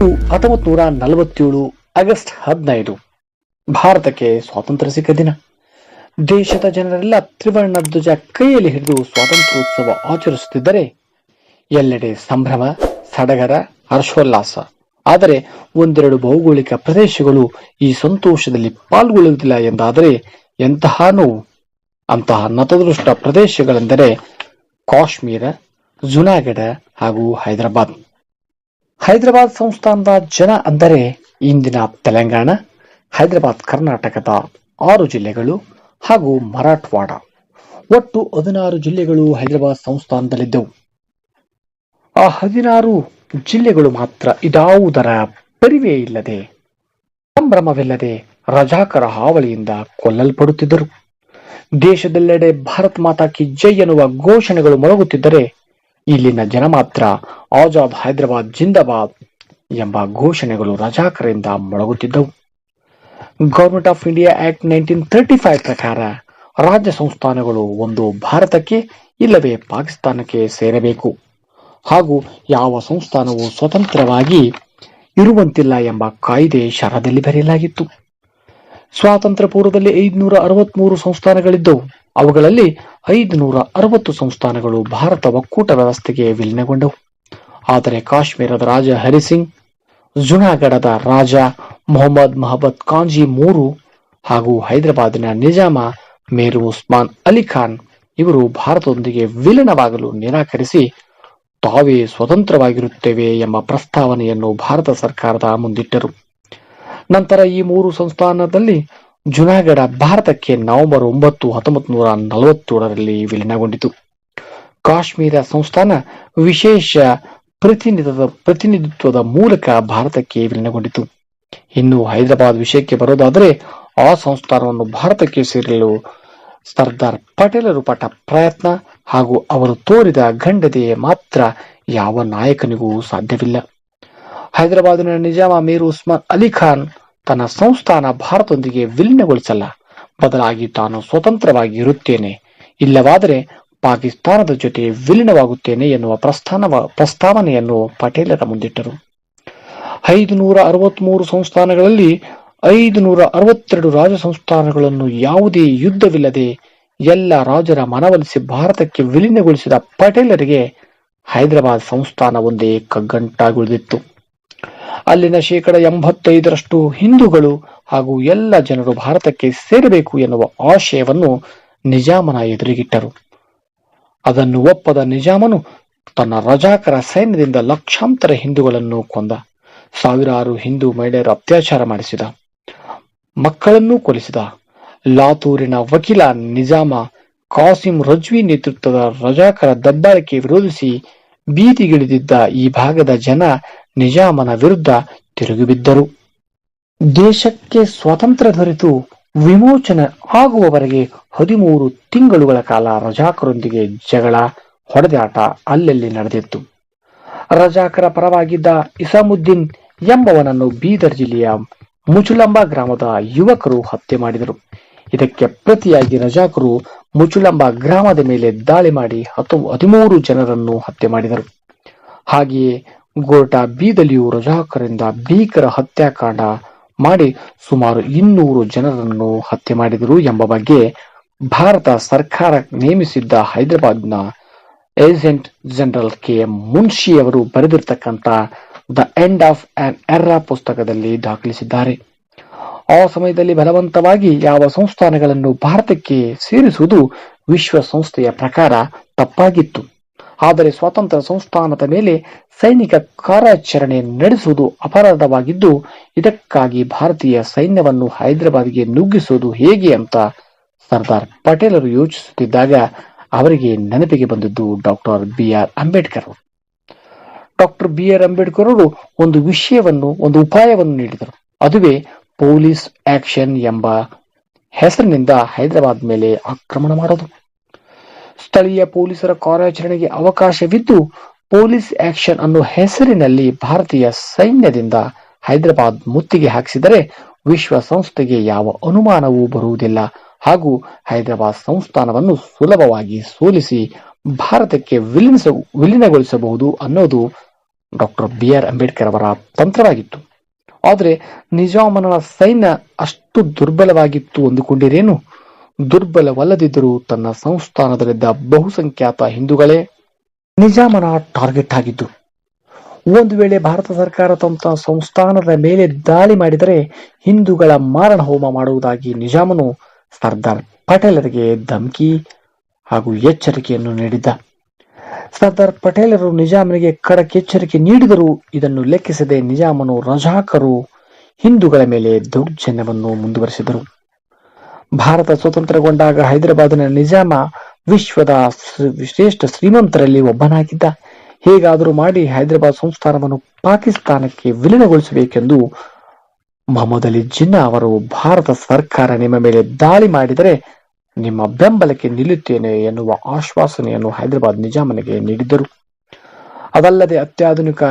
ಹತ್ತೊಂಬತ್ ನೂರ ನಲವತ್ತೇಳು ಆಗಸ್ಟ್ ಹದಿನೈದು. ಭಾರತಕ್ಕೆ ಸ್ವಾತಂತ್ರ್ಯ ಸಿಕ್ಕ ದಿನ. ದೇಶದ ಜನರೆಲ್ಲ ತ್ರಿವರ್ಣ ಧ್ವಜ ಕೈಯಲ್ಲಿ ಹಿಡಿದು ಸ್ವಾತಂತ್ರ್ಯೋತ್ಸವ ಆಚರಿಸುತ್ತಿದ್ದರೆ ಎಲ್ಲೆಡೆ ಸಂಭ್ರಮ, ಸಡಗರ, ಹರ್ಷೋಲ್ಲಾಸ. ಆದರೆ ಒಂದೆರಡು ಭೌಗೋಳಿಕ ಪ್ರದೇಶಗಳು ಈ ಸಂತೋಷದಲ್ಲಿ ಪಾಲ್ಗೊಳ್ಳುವುದಿಲ್ಲ ಎಂದಾದರೆ ಎಂತಹ ನೋವು? ಅಂತಹ ನತದೃಷ್ಟ ಪ್ರದೇಶಗಳೆಂದರೆ ಕಾಶ್ಮೀರ, ಜುನಾಗಢ ಹಾಗೂ ಹೈದರಾಬಾದ್. ಹೈದರಾಬಾದ್ ಸಂಸ್ಥಾನದ ಜನ ಅಂದರೆ ಇಂದಿನ ತೆಲಂಗಾಣ, ಹೈದರಾಬಾದ್ ಕರ್ನಾಟಕದ ಆರು ಜಿಲ್ಲೆಗಳು ಹಾಗೂ ಮರಾಠವಾಡ. ಒಟ್ಟು ಹದಿನಾರು ಜಿಲ್ಲೆಗಳು ಹೈದರಾಬಾದ್ ಸಂಸ್ಥಾನದಲ್ಲಿದ್ದವು. ಆ ಹದಿನಾರು ಜಿಲ್ಲೆಗಳು ಮಾತ್ರ ಇದಾವುದರ ಪರಿವೇ ಇಲ್ಲದೆ, ಸಂಭ್ರಮವಿಲ್ಲದೆ ರಜಾಕರ ಹಾವಳಿಯಿಂದ ಕೊಲ್ಲಲ್ಪಡುತ್ತಿದ್ದರು. ದೇಶದೆಲ್ಲೆಡೆ ಭಾರತ್ ಮಾತಾ ಕಿ ಜೈ ಎನ್ನುವ ಘೋಷಣೆಗಳು ಮೊಳಗುತ್ತಿದ್ದರೆ ಇಲ್ಲಿನ ಜನ ಮಾತ್ರ ಆಜಾದ್ ಹೈದರಾಬಾದ್ ಜಿಂದಾಬಾದ್ ಎಂಬ ಘೋಷಣೆಗಳು ರಜಾಕರಿಂದ ಮೊಳಗುತ್ತಿದ್ದವು. Government of India act nineteen thirty five ಪ್ರಕಾರ ರಾಜ್ಯ ಸಂಸ್ಥಾನಗಳು ಒಂದು ಭಾರತಕ್ಕೆ ಇಲ್ಲವೇ ಪಾಕಿಸ್ತಾನಕ್ಕೆ ಸೇರಬೇಕು. ಹಾಗೂ ಯಾವ ಸಂಸ್ಥಾನವು ಸ್ವತಂತ್ರವಾಗಿ ಇರುವಂತಿಲ್ಲ ಎಂಬ ಕಾಯ್ದೆ ಶರದಲ್ಲಿ ಬರೆಯಲಾಗಿತ್ತು. ಸ್ವಾತಂತ್ರ್ಯ ಪೂರ್ವದಲ್ಲಿ ಐದುನೂರ ಅರವತ್ಮೂರು ಸಂಸ್ಥಾನಗಳಿದ್ದವು. ಅವುಗಳಲ್ಲಿ ಐದುನೂರ ಅರವತ್ತು ಸಂಸ್ಥಾನಗಳು ಭಾರತ ಒಕ್ಕೂಟ ವ್ಯವಸ್ಥೆಗೆ ವಿಲೀನಗೊಂಡವು. ಆದರೆ ಕಾಶ್ಮೀರದ ರಾಜ ಹರಿಸಿಂಗ್ ಜುನಾಗಢದ ರಾಜ ಮೊಹಮ್ಮದ್ ಮಹಬತ್ ಖಾನ್ಜಿ ಮೂರು ಹಾಗೂ ಹೈದರಾಬಾದಿನ ನಿಜಾಮ ಮೇರು ಉಸ್ಮಾನ್ ಅಲಿ ಖಾನ್ ಇವರು ಭಾರತದೊಂದಿಗೆ ವಿಲೀನವಾಗಲು ನಿರಾಕರಿಸಿ ತಾವೇ ಸ್ವತಂತ್ರವಾಗಿರುತ್ತೇವೆ ಎಂಬ ಪ್ರಸ್ತಾವನೆಯನ್ನು ಭಾರತ ಸರ್ಕಾರದ ಮುಂದಿಟ್ಟರು. ನಂತರ ಈ ಮೂರು ಸಂಸ್ಥಾನದಲ್ಲಿ ಜುನಾಗಢ ಭಾರತಕ್ಕೆ ನವೆಂಬರ್ ಒಂಬತ್ತು ಹತ್ತೊಂಬತ್ತು ನೂರ ನಲವತ್ತೇಳರಲ್ಲಿ ವಿಲೀನಗೊಂಡಿತು. ಕಾಶ್ಮೀರ ಸಂಸ್ಥಾನ ವಿಶೇಷ ಪ್ರತಿನಿಧಿತ್ವದ ಪ್ರತಿನಿಧಿತ್ವದ ಮೂಲಕ ಭಾರತಕ್ಕೆ ವಿಲೀನಗೊಂಡಿತು. ಇನ್ನು ಹೈದರಾಬಾದ್ ವಿಷಯಕ್ಕೆ ಬರೋದಾದರೆ, ಆ ಸಂಸ್ಥಾನವನ್ನು ಭಾರತಕ್ಕೆ ಸೇರಲು ಸರ್ದಾರ್ ಪಟೇಲರು ಪಟ್ಟ ಪ್ರಯತ್ನ ಹಾಗೂ ಅವರು ತೋರಿದ ಗಂಡದೆ ಮಾತ್ರ ಯಾವ ನಾಯಕನಿಗೂ ಸಾಧ್ಯವಿಲ್ಲ. ಹೈದರಾಬಾದಿನ ನಿಜಾಮ ಮೀರ್ ಉಸ್ಮಾನ್ ಅಲಿ ಖಾನ್ ತನ್ನ ಸಂಸ್ಥಾನ ಭಾರತದೊಂದಿಗೆ ವಿಲೀನಗೊಳಿಸಲ್ಲ. ಬದಲಾಗಿ ತಾನು ಸ್ವತಂತ್ರವಾಗಿ ಇರುತ್ತೇನೆ. ಇಲ್ಲವಾದರೆ ಪಾಕಿಸ್ತಾನದ ಜೊತೆ ವಿಲೀನವಾಗುತ್ತೇನೆ ಎನ್ನುವ ಪ್ರಸ್ಥಾನ ಪ್ರಸ್ತಾವನೆಯನ್ನು ಪಟೇಲರ ಮುಂದಿಟ್ಟರು. ಐದು ನೂರ ಅರವತ್ಮೂರು ಸಂಸ್ಥಾನಗಳಲ್ಲಿ ಐದು ನೂರ ಅರವತ್ತೆರಡು ರಾಜ ಸಂಸ್ಥಾನಗಳನ್ನು ಯಾವುದೇ ಯುದ್ಧವಿಲ್ಲದೆ ಎಲ್ಲ ರಾಜರ ಮನವೊಲಿಸಿ ಭಾರತಕ್ಕೆ ವಿಲೀನಗೊಳಿಸಿದ ಪಟೇಲರಿಗೆ ಹೈದರಾಬಾದ್ ಸಂಸ್ಥಾನ ಒಂದೇ ಕಗ್ಗಂಟಾಗುಳಿದಿತ್ತು. ಅಲ್ಲಿನ ಶೇಕಡ ಎಂಬತ್ತೈದರಷ್ಟು ಹಿಂದೂಗಳು ಹಾಗೂ ಎಲ್ಲ ಜನರು ಭಾರತಕ್ಕೆ ಸೇರಬೇಕು ಎನ್ನುವ ಆಶಯವನ್ನು ನಿಜಾಮನ ಎದುರಿಗಿಟ್ಟರು. ಅದನ್ನು ಒಪ್ಪದ ನಿಜಾಮನು ತನ್ನ ರಜಾಕರ ಸೈನ್ಯದಿಂದ ಲಕ್ಷಾಂತರ ಹಿಂದೂಗಳನ್ನು ಕೊಂದ. ಸಾವಿರಾರು ಹಿಂದೂ ಮಹಿಳೆಯರು ಅತ್ಯಾಚಾರ ಮಾಡಿಸಿದ. ಮಕ್ಕಳನ್ನೂ ಕೊಲಿಸಿದ. ಲಾತೂರಿನ ವಕೀಲ ನಿಜಾಮ ಕಾಸಿಂ ರಜ್ವಿ ನೇತೃತ್ವದ ರಜಾಕರ ದಬ್ಬಾಳಿಕೆ ವಿರೋಧಿಸಿ ಬೀದಿಗಿಳಿದಿದ್ದ ಈ ಭಾಗದ ಜನ ನಿಜಾಮನ ವಿರುದ್ಧ ತಿರುಗಿಬಿದ್ದರು. ದೇಶಕ್ಕೆ ಸ್ವಾತಂತ್ರ್ಯ ದೊರೆತು ವಿಮೋಚನೆ ಆಗುವವರೆಗೆ ಹದಿಮೂರು ತಿಂಗಳುಗಳ ಕಾಲ ರಜಾಕರೊಂದಿಗೆ ಜಗಳ, ಹೊಡೆದಾಟ ಅಲ್ಲಲ್ಲಿ ನಡೆದಿತ್ತು. ರಜಾಕರ ಪರವಾಗಿದ್ದ ಇಸಾಮುದ್ದೀನ್ ಎಂಬವನನ್ನು ಬೀದರ್ ಜಿಲ್ಲೆಯ ಮುಚುಲಂಬ ಗ್ರಾಮದ ಯುವಕರು ಹತ್ಯೆ ಮಾಡಿದರು. ಇದಕ್ಕೆ ಪ್ರತಿಯಾಗಿ ರಜಾಕರು ಮುಚುಳಂಬ ಗ್ರಾಮದ ಮೇಲೆ ದಾಳಿ ಮಾಡಿ ಹತ್ತು ಹದಿಮೂರು ಜನರನ್ನು ಹತ್ಯೆ ಮಾಡಿದರು. ಹಾಗೆಯೇ ಗೋರ್ಟಾ ಬೀದಲಿಯು ರಜಾಕರಿಂದ ಭೀಕರ ಹತ್ಯಾಕಾಂಡ ಮಾಡಿ ಸುಮಾರು ಇನ್ನೂರು ಜನರನ್ನು ಹತ್ಯೆ ಮಾಡಿದರು ಎಂಬ ಬಗ್ಗೆ ಭಾರತ ಸರ್ಕಾರ ನೇಮಿಸಿದ್ದ ಹೈದರಾಬಾದ್ನ agent general K M Munshi ಅವರು ಬರೆದಿರ್ತಕ್ಕಂಥ the end of an era ಪುಸ್ತಕದಲ್ಲಿ ದಾಖಲಿಸಿದ್ದಾರೆ. ಆ ಸಮಯದಲ್ಲಿ ಬಲವಂತವಾಗಿ ಯಾವ ಸಂಸ್ಥಾನಗಳನ್ನು ಭಾರತಕ್ಕೆ ಸೇರಿಸುವುದು ವಿಶ್ವಸಂಸ್ಥೆಯ ಪ್ರಕಾರ ತಪ್ಪಾಗಿತ್ತು. ಆದರೆ ಸ್ವಾತಂತ್ರ್ಯ ಸಂಸ್ಥಾನದ ಮೇಲೆ ಸೈನಿಕ ಕಾರ್ಯಾಚರಣೆ ನಡೆಸುವುದು ಅಪರಾಧವಾಗಿದ್ದು, ಇದಕ್ಕಾಗಿ ಭಾರತೀಯ ಸೈನ್ಯವನ್ನು ಹೈದರಾಬಾದ್ಗೆ ನುಗ್ಗಿಸುವುದು ಹೇಗೆ ಅಂತ ಸರ್ದಾರ್ ಪಟೇಲರು ಯೋಚಿಸುತ್ತಿದ್ದಾಗ ಅವರಿಗೆ ನೆನಪಿಗೆ ಬಂದಿದ್ದು ಡಾಕ್ಟರ್ ಬಿ ಆರ್ ಅಂಬೇಡ್ಕರ್. ಅವರು ಡಾಕ್ಟರ್ ಬಿ ಆರ್ ಅಂಬೇಡ್ಕರ್ ಅವರು ಒಂದು ವಿಷಯವನ್ನು, ಒಂದು ಉಪಾಯವನ್ನು ನೀಡಿದರು. ಅದುವೇ ಪೊಲೀಸ್ ಆಕ್ಷನ್ ಎಂಬ ಹೆಸರಿನಿಂದ ಹೈದರಾಬಾದ್ ಮೇಲೆ ಆಕ್ರಮಣ ಮಾಡೋದು. ಸ್ಥಳೀಯ ಪೊಲೀಸರ ಕಾರ್ಯಾಚರಣೆಗೆ ಅವಕಾಶವಿದ್ದು, ಪೊಲೀಸ್ ಆಕ್ಷನ್ ಅನ್ನೋ ಹೆಸರಿನಲ್ಲಿ ಭಾರತೀಯ ಸೈನ್ಯದಿಂದ ಹೈದರಾಬಾದ್ ಮುತ್ತಿಗೆ ಹಾಕಿಸಿದರೆ ವಿಶ್ವಸಂಸ್ಥೆಗೆ ಯಾವ ಅನುಮಾನವೂ ಬರುವುದಿಲ್ಲ. ಹಾಗೂ ಹೈದರಾಬಾದ್ ಸಂಸ್ಥಾನವನ್ನು ಸುಲಭವಾಗಿ ಸೋಲಿಸಿ ಭಾರತಕ್ಕೆ ವಿಲೀನ ವಿಲೀನಗೊಳಿಸಬಹುದು ಅನ್ನೋದು ಡಾಕ್ಟರ್ ಬಿ ಆರ್ ಅಂಬೇಡ್ಕರ್ ಅವರ ತಂತ್ರವಾಗಿತ್ತು. ಆದರೆ ನಿಜಾಮನ ಸೈನ್ಯ ಅಷ್ಟು ದುರ್ಬಲವಾಗಿತ್ತು ಅಂದುಕೊಂಡಿರೇನು? ದುರ್ಬಲವಲ್ಲದಿದ್ದರೂ ತನ್ನ ಸಂಸ್ಥಾನದಲ್ಲಿದ್ದ ಬಹುಸಂಖ್ಯಾತ ಹಿಂದೂಗಳೇ ನಿಜಾಮನ ಟಾರ್ಗೆಟ್ ಆಗಿದ್ದು. ಒಂದು ವೇಳೆ ಭಾರತ ಸರ್ಕಾರ ತಮ್ಮ ಸಂಸ್ಥಾನದ ಮೇಲೆ ದಾಳಿ ಮಾಡಿದರೆ ಹಿಂದೂಗಳ ಮಾರಣ ಹೋಮ ಮಾಡುವುದಾಗಿ ನಿಜಾಮನು ಸರ್ದಾರ್ ಪಟೇಲರಿಗೆ ಧಮಕಿ ಹಾಗೂ ಎಚ್ಚರಿಕೆಯನ್ನು ನೀಡಿದ್ದ. ಸರ್ದಾರ್ ಪಟೇಲರು ನಿಜಾಮನಿಗೆ ಖಡಕ್ ಎಚ್ಚರಿಕೆ ನೀಡಿದರು ಇದನ್ನು ಲೆಕ್ಕಿಸದೆ ನಿಜಾಮನು ರಜಾಕರು ಹಿಂದೂಗಳ ಮೇಲೆ ದೌರ್ಜನ್ಯವನ್ನು ಮುಂದುವರೆಸಿದರು. ಭಾರತ ಸ್ವತಂತ್ರಗೊಂಡಾಗ ಹೈದರಾಬಾದಿನ ನಿಜಾಮ ವಿಶ್ವದ ಶ್ರ- ಶ್ರೇಷ್ಠ ಶ್ರೀಮಂತರಲ್ಲಿ ಒಬ್ಬನಾಗಿದ್ದ. ಹೇಗಾದರೂ ಮಾಡಿ ಹೈದರಾಬಾದ್ ಸಂಸ್ಥಾನವನ್ನು ಪಾಕಿಸ್ತಾನಕ್ಕೆ ವಿಲೀನಗೊಳಿಸಬೇಕೆಂದು ಮೊಹಮ್ಮದ್ ಅಲಿ ಜಿನ್ನಾ ಅವರು ಭಾರತ ಸರ್ಕಾರ ನಿಮ್ಮ ಮೇಲೆ ದಾಳಿ ಮಾಡಿದರೆ ನಿಮ್ಮ ಬೆಂಬಲಕ್ಕೆ ನಿಲ್ಲುತ್ತೇನೆ ಎನ್ನುವ ಆಶ್ವಾಸನೆಯನ್ನು ಹೈದರಾಬಾದ್ ನಿಜಾಮನಿಗೆ ನೀಡಿದ್ದರು. ಅದಲ್ಲದೆ ಅತ್ಯಾಧುನಿಕ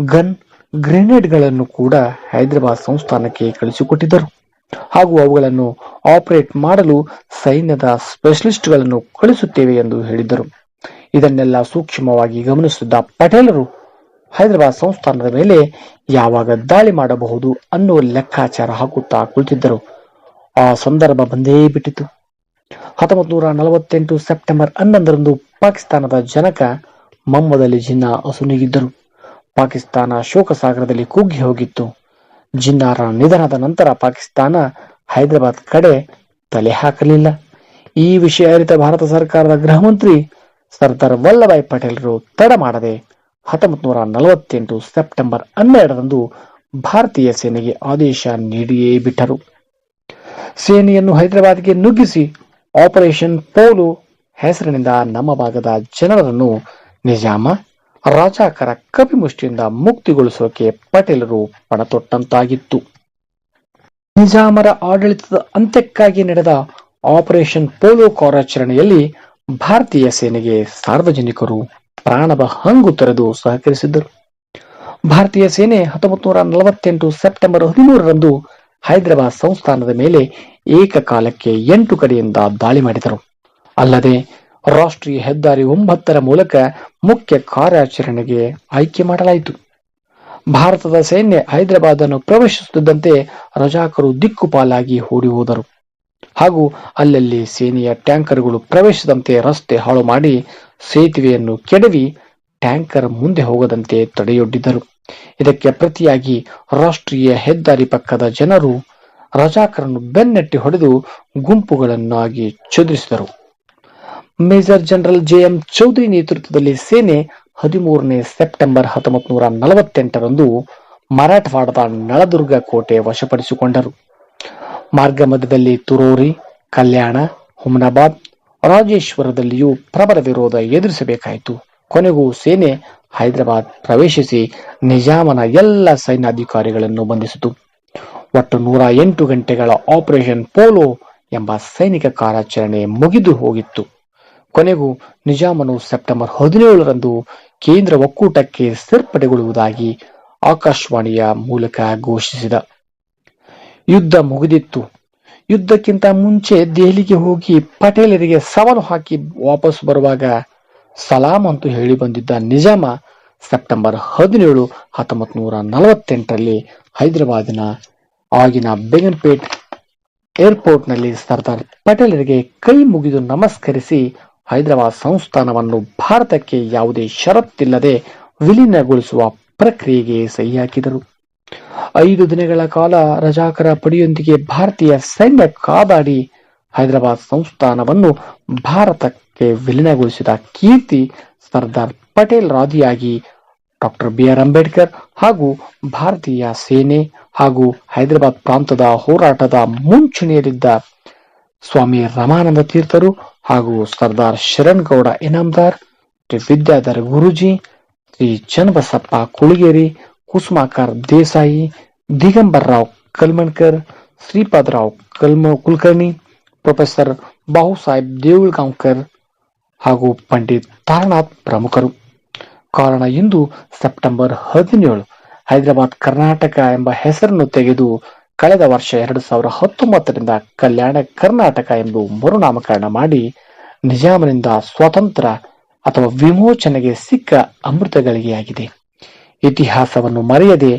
ಗನ್ ಗ್ರೆನೇಡ್ಗಳನ್ನು ಕೂಡ ಹೈದರಾಬಾದ್ ಸಂಸ್ಥಾನಕ್ಕೆ ಕಳಿಸಿಕೊಟ್ಟಿದ್ದರು. ಹಾಗೂ ಅವುಗಳನ್ನು ಆಪರೇಟ್ ಮಾಡಲು ಸೈನ್ಯದ ಸ್ಪೆಷಲಿಸ್ಟ್ಗಳನ್ನು ಕಳಿಸುತ್ತೇವೆ ಎಂದು ಹೇಳಿದ್ದರು. ಇದನ್ನೆಲ್ಲ ಸೂಕ್ಷ್ಮವಾಗಿ ಗಮನಿಸಿದ್ದ ಪಟೇಲರು ಹೈದರಾಬಾದ್ ಸಂಸ್ಥಾನದ ಮೇಲೆ ಯಾವಾಗ ದಾಳಿ ಮಾಡಬಹುದು ಅನ್ನುವ ಲೆಕ್ಕಾಚಾರ ಹಾಕುತ್ತಾ ಕುಳಿತಿದ್ದರು. ಆ ಸಂದರ್ಭ ಬಂದೇ ಬಿಟ್ಟಿತು. ಹತ್ತೊಂಬತ್ತು ನೂರ ನಲವತ್ತೆಂಟು ಸೆಪ್ಟೆಂಬರ್ ಹನ್ನೊಂದರಂದು ಪಾಕಿಸ್ತಾನದ ಜನಕ ಮಮ್ಮದಲ್ಲಿ ಜಿನ್ನಾ ಅಸುನೀಗಿದ್ದರು ಪಾಕಿಸ್ತಾನ ಶೋಕಸಾಗರದಲ್ಲಿ ಕುಗ್ಗಿ ಹೋಗಿತ್ತು. ಜಿನ್ನಾರ ನಿಧನದ ನಂತರ ಪಾಕಿಸ್ತಾನ ಹೈದರಾಬಾದ್ ಕಡೆ ತಲೆ ಹಾಕಲಿಲ್ಲ. ಈ ವಿಷಯ ಅರಿತ ಭಾರತ ಸರ್ಕಾರದ ಗೃಹ ಮಂತ್ರಿ ಸರ್ದಾರ್ ವಲ್ಲಭಾಯ್ ಪಟೇಲರು ತಡ ಮಾಡದೆ ಹತ್ತೊಂಬತ್ತು ನೂರ ನಲವತ್ತೆಂಟು ಸೆಪ್ಟೆಂಬರ್ ಹನ್ನೆರಡರಂದು ಭಾರತೀಯ ಸೇನೆಗೆ ಆದೇಶ ನೀಡಿಯೇ ಬಿಟ್ಟರು. ಸೇನೆಯನ್ನು ಹೈದರಾಬಾದ್ಗೆ ನುಗ್ಗಿಸಿ ಆಪರೇಷನ್ ಪೋಲು ಹೆಸರಿನಿಂದ ನಮ್ಮ ಭಾಗದ ಜನರನ್ನು ನಿಜಾಮ, ರಾಜಾಕರ ಕಪಿಮುಷ್ಟಿಯಿಂದ ಮುಕ್ತಿಗೊಳಿಸೋಕೆ ಪಟೇಲರು ಪಣತೊಟ್ಟಂತಾಗಿತ್ತು. ನಿಜಾಮರ ಆಡಳಿತದ ಅಂತ್ಯಕ್ಕಾಗಿ ನಡೆದ ಆಪರೇಷನ್ ಪೋಲೋ ಕಾರ್ಯಾಚರಣೆಯಲ್ಲಿ ಭಾರತೀಯ ಸೇನೆಗೆ ಸಾರ್ವಜನಿಕರು ಪ್ರಾಣವ ಹಂಗು ತೆರೆದು ಸಹಕರಿಸಿದ್ದರು. ಭಾರತೀಯ ಸೇನೆ ಹತ್ತೊಂಬತ್ತು ನಲವತ್ತೆಂಟು ಸೆಪ್ಟೆಂಬರ್ ಹದಿಮೂರರಂದು ಹೈದರಾಬಾದ್ ಸಂಸ್ಥಾನದ ಮೇಲೆ ಏಕಕಾಲಕ್ಕೆ ಎಂಟು ಕಡೆಯಿಂದ ದಾಳಿ ಮಾಡಿದರು. ಅಲ್ಲದೆ, ರಾಷ್ಟ್ರೀಯ ಹೆದ್ದಾರಿ ಒಂಬತ್ತರ ಮೂಲಕ ಮುಖ್ಯ ಕಾರ್ಯಾಚರಣೆಗೆ ಆಯ್ಕೆ ಮಾಡಲಾಯಿತು. ಭಾರತದ ಸೈನ್ಯ ಹೈದರಾಬಾದ್ ಅನ್ನು ಪ್ರವೇಶಿಸುತ್ತಿದ್ದಂತೆ ರಜಾಕರು ದಿಕ್ಕುಪಾಲಾಗಿ ಓಡಿ ಹೋದರು. ಹಾಗೂ ಅಲ್ಲಲ್ಲಿ ಸೇನೆಯ ಟ್ಯಾಂಕರ್ಗಳು ಪ್ರವೇಶದಂತೆ ರಸ್ತೆ ಹಾಳು ಮಾಡಿ ಸೇತುವೆಯನ್ನು ಕೆಡವಿ ಟ್ಯಾಂಕರ್ ಮುಂದೆ ಹೋಗದಂತೆ ತಡೆಯೊಡ್ಡಿದ್ದರು ಇದಕ್ಕೆ ಪ್ರತಿಯಾಗಿ ರಾಷ್ಟ್ರೀಯ ಹೆದ್ದಾರಿ ಪಕ್ಕದ ಜನರು ರಜಾಕರನ್ನು ಬೆನ್ನಟ್ಟಿ ಹೊಡೆದು ಗುಂಪುಗಳನ್ನಾಗಿ ಚದುರಿಸಿದರು. Major general J M Chaudhuri ನೇತೃತ್ವದಲ್ಲಿ ಸೇನೆ ಹದಿಮೂರನೇ ಸೆಪ್ಟೆಂಬರ್ ಹತ್ತೊಂಬತ್ತು ನೂರ ನಲವತ್ತೆಂಟರಂದು ಮರಾಠವಾಡದ ನಳದುರ್ಗ ಕೋಟೆ ವಶಪಡಿಸಿಕೊಂಡರು. ಮಾರ್ಗ ಮಧ್ಯದಲ್ಲಿ ತುರೋರಿ, ಕಲ್ಯಾಣ, ಹುಮನಾಬಾದ್, ರಾಜೇಶ್ವರದಲ್ಲಿಯೂ ಪ್ರಬಲ ವಿರೋಧ ಎದುರಿಸಬೇಕಾಯಿತು. ಕೊನೆಗೂ ಸೇನೆ ಹೈದರಾಬಾದ್ ಪ್ರವೇಶಿಸಿ ನಿಜಾಮನ ಎಲ್ಲ ಸೈನ್ಯಾಧಿಕಾರಿಗಳನ್ನು ಬಂಧಿಸಿತು. ಒಟ್ಟು ನೂರ ಎಂಟು ಗಂಟೆಗಳ ಆಪರೇಷನ್ ಪೋಲೋ ಎಂಬ ಸೈನಿಕ ಕಾರ್ಯಾಚರಣೆ ಮುಗಿದು ಹೋಗಿತ್ತು. ಕೊನೆಗೂ ನಿಜಾಮನು ಸೆಪ್ಟೆಂಬರ್ ಹದಿನೇಳರಂದು ಕೇಂದ್ರ ಒಕ್ಕೂಟಕ್ಕೆ ಸೇರ್ಪಡೆಗೊಳ್ಳುವುದಾಗಿ ಆಕಾಶವಾಣಿಯ ಮೂಲಕ ಘೋಷಿಸಿದ. ಯುದ್ಧ ಮುಗಿದಿತ್ತು. ಯುದ್ಧಕ್ಕಿಂತ ಮುಂಚೆ ದೆಹಲಿಗೆ ಹೋಗಿ ಪಟೇಲರಿಗೆ ಸವಾಲು ಹಾಕಿ ವಾಪಸ್ ಬರುವಾಗ ಸಲಾಂ ಅಂತೂ ಹೇಳಿ ಬಂದಿದ್ದ ನಿಜಾಮ ಸೆಪ್ಟೆಂಬರ್ ಹದಿನೇಳು ಹತ್ತೊಂಬತ್ತು ನೂರ ನಲವತ್ತೆಂಟರಲ್ಲಿ ಹೈದರಾಬಾದಿನ ಆಗಿನ ಬೆಗನ್ಪೇಟ್ ಏರ್ಪೋರ್ಟ್ನಲ್ಲಿ ಸರ್ದಾರ್ ಪಟೇಲರಿಗೆ ಕೈ ಮುಗಿದು ನಮಸ್ಕರಿಸಿ ಹೈದರಾಬಾದ್ ಸಂಸ್ಥಾನವನ್ನು ಭಾರತಕ್ಕೆ ಯಾವುದೇ ಷರತ್ತಿಲ್ಲದೆ ವಿಲೀನಗೊಳಿಸುವ ಪ್ರಕ್ರಿಯೆಗೆ ಸಹಿ ಹಾಕಿದರು ಐದು ದಿನಗಳ ಕಾಲ ರಜಾಕರ ಪಡೆಯೊಂದಿಗೆ ಭಾರತೀಯ ಸೈನ್ಯ ಕಾದಾಡಿ ಹೈದರಾಬಾದ್ ಸಂಸ್ಥಾನವನ್ನು ಭಾರತಕ್ಕೆ ವಿಲೀನಗೊಳಿಸಿದ ಕೀರ್ತಿ ಸರ್ದಾರ್ ಪಟೇಲ್ ರಾದಿಯಾಗಿ ಡಾಕ್ಟರ್ ಬಿ ಆರ್ ಅಂಬೇಡ್ಕರ್ ಹಾಗೂ ಭಾರತೀಯ ಸೇನೆ ಹಾಗೂ ಹೈದರಾಬಾದ್ ಪ್ರಾಂತದ ಹೋರಾಟದ ಮುಂಚೂಣಿಯಲ್ಲಿದ್ದ ಸ್ವಾಮಿ ರಮಾನಂದ ತೀರ್ಥರು ಹಾಗೂ ಸರ್ದಾರ್ ಶರಣ್ ಗೌಡ ಇನಾಮ್ದಾರ್, ಶ್ರೀ ವಿದ್ಯಾಧರ್ ಗುರುಜಿ, ಶ್ರೀ ಚನ್ನಬಸಪ್ಪ ಕುಳಿಗೇರಿ, ಕುಸುಮಾಕರ್ ದೇಸಾಯಿ, ದಿಗಂಬರ್ ರಾವ್ ಕಲ್ಮಣ್ಕರ್ ಶ್ರೀಪಾದರಾವ್ ಕಲ್ಮ ಕುಲಕರ್ಣಿ, ಪ್ರೊಫೆಸರ್ ಬಾಹುಸಾಹೇಬ್ ದೇವುಳ್ಗಾಂವ್ಕರ್ ಹಾಗೂ ಪಂಡಿತ್ ತಾರನಾಥ್ ಪ್ರಮುಖರು. ಕಾರಣ ಇಂದು ಸೆಪ್ಟೆಂಬರ್ ಹದಿನೇಳು ಹೈದರಾಬಾದ್ ಕರ್ನಾಟಕ ಎಂಬ ಹೆಸರನ್ನು ತೆಗೆದು ಕಳೆದ ವರ್ಷ ಎರಡು ಸಾವಿರ ಹತ್ತೊಂಬತ್ತರಿಂದ ಕಲ್ಯಾಣ ಕರ್ನಾಟಕ ಎಂದು ಮರುನಾಮಕರಣ ಮಾಡಿ ನಿಜಾಮನಿಂದ ಸ್ವಾತಂತ್ರ್ಯ ಅಥವಾ ವಿಮೋಚನೆಗೆ ಸಿಕ್ಕ ಅಮೃತ ಗಳಿಗೆಯಾಗಿದೆ ಇತಿಹಾಸವನ್ನು ಮರೆಯದೆ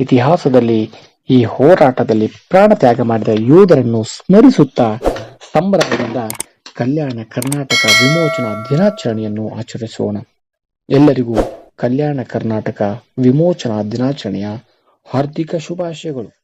ಇತಿಹಾಸದಲ್ಲಿ ಈ ಹೋರಾಟದಲ್ಲಿ ಪ್ರಾಣ ತ್ಯಾಗ ಮಾಡಿದ ಯೋಧರನ್ನು ಸ್ಮರಿಸುತ್ತಾ ಸಂಭ್ರಮದಿಂದ ಕಲ್ಯಾಣ ಕರ್ನಾಟಕ ವಿಮೋಚನಾ ದಿನಾಚರಣೆಯನ್ನು ಆಚರಿಸೋಣ. ಎಲ್ಲರಿಗೂ ಕಲ್ಯಾಣ ಕರ್ನಾಟಕ ವಿಮೋಚನಾ ದಿನಾಚರಣೆಯ ಹಾರ್ದಿಕ ಶುಭಾಶಯಗಳು.